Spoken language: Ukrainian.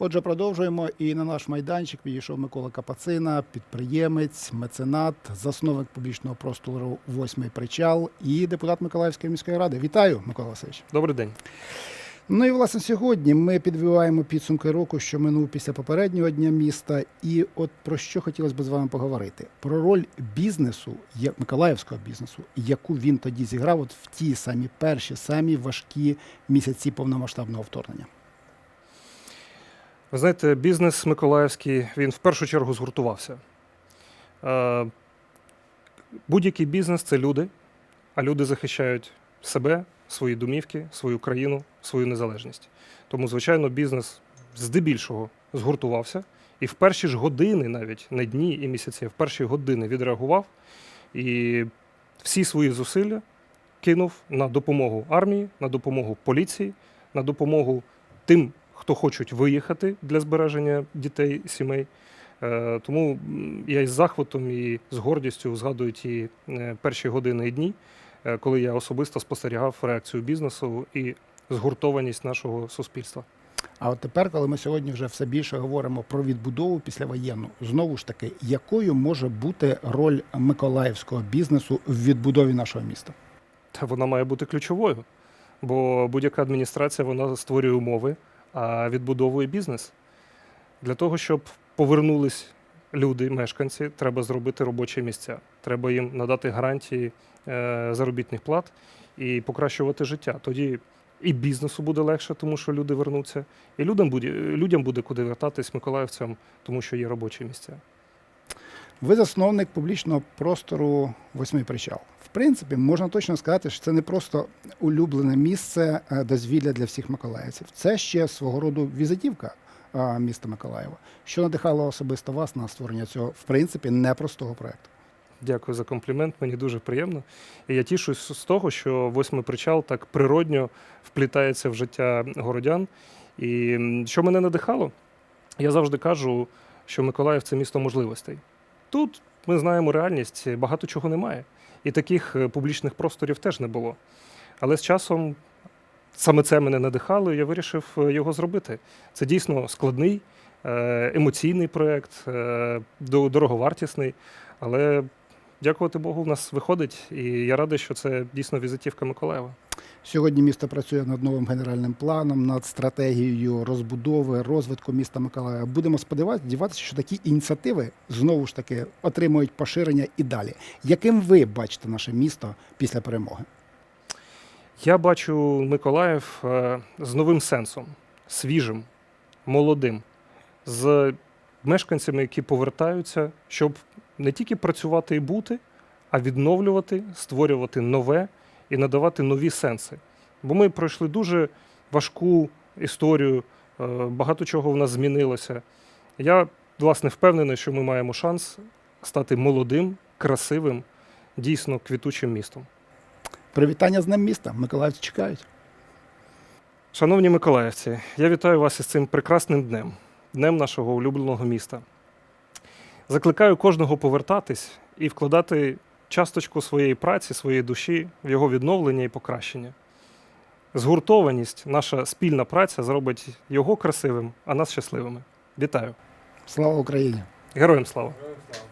Отже, продовжуємо. І на наш майданчик підійшов Микола Капацина, підприємець, меценат, засновник публічного простору Восьмий причал і депутат Миколаївської міської ради. Вітаю, Микола Васильович. Добрий день. Ну і власне сьогодні ми підбиваємо підсумки року, що минув після попереднього дня міста. І от про що хотілося б з вами поговорити: про роль бізнесу, як миколаївського бізнесу, яку він тоді зіграв, от в ті самі перші, самі важкі місяці повномасштабного вторгнення. Ви знаєте, бізнес Миколаївський він в першу чергу згуртувався. Е, Будь-який бізнес це люди, а люди захищають себе, свої домівки, свою країну, свою незалежність. Тому, звичайно, бізнес здебільшого згуртувався і в перші ж години, навіть не дні і місяці, а в перші години відреагував і всі свої зусилля кинув на допомогу армії, на допомогу поліції, на допомогу тим, хто хочуть виїхати для збереження дітей, сімей. Е, Тому я із захватом і з гордістю згадую ті е, перші години і дні, е, коли я особисто спостерігав реакцію бізнесу і згуртованість нашого суспільства. А от тепер, коли ми сьогодні вже все більше говоримо про відбудову післявоєнну, знову ж таки, якою може бути роль миколаївського бізнесу в відбудові нашого міста? Та вона має бути ключовою, бо будь-яка адміністрація вона створює умови, а відбудовує бізнес. Для того, щоб повернулись люди, мешканці, треба зробити робочі місця. Треба їм надати гарантії е, заробітних плат і покращувати життя. Тоді і бізнесу буде легше, тому що люди вернуться, і людям буде, людям буде куди вертатись миколаївцям, тому що є робочі місця. Ви засновник публічного простору Восьмий причал. В принципі, можна точно сказати, що це не просто улюблене місце е, дозвілля для всіх миколаївців. Це ще свого роду візитівка е, міста Миколаєва, що надихало особисто вас на створення цього, в принципі, непростого проекту. Дякую за комплімент, мені дуже приємно. І я тішусь з того, що восьмий причал так природньо вплітається в життя городян. І що мене надихало, я завжди кажу, що Миколаїв це місто можливостей. Тут ми знаємо реальність, багато чого немає. І таких е, публічних просторів теж не було. Але з часом саме це мене надихало, і я вирішив е, його зробити. Це дійсно складний, е, емоційний проєкт, дороговартісний, але дякувати Богу, в нас виходить, і я радий, що це дійсно візитівка Миколаєва. Сьогодні місто працює над новим генеральним планом, над стратегією розбудови, розвитку міста Миколаєва. Будемо сподіватися, що такі ініціативи знову ж таки отримують поширення і далі. Яким ви бачите наше місто після перемоги? Я бачу Миколаїв е, з новим сенсом, свіжим, молодим, з мешканцями, які повертаються, щоб не тільки працювати і бути, а відновлювати, створювати нове і надавати нові сенси. Бо ми пройшли дуже важку історію, е, багато чого в нас змінилося. Я, власне, впевнений, що ми маємо шанс стати молодим, красивим, дійсно квітучим містом. Привітання з Днем міста. Миколаївці чекають. Шановні миколаївці, я вітаю вас із цим прекрасним днем, днем нашого улюбленого міста. Закликаю кожного повертатись і вкладати часточку своєї праці, своєї душі в його відновлення і покращення. Згуртованість, наша спільна праця зробить його красивим, а нас щасливими. Вітаю! Слава Україні! Героям слава! Героям слава.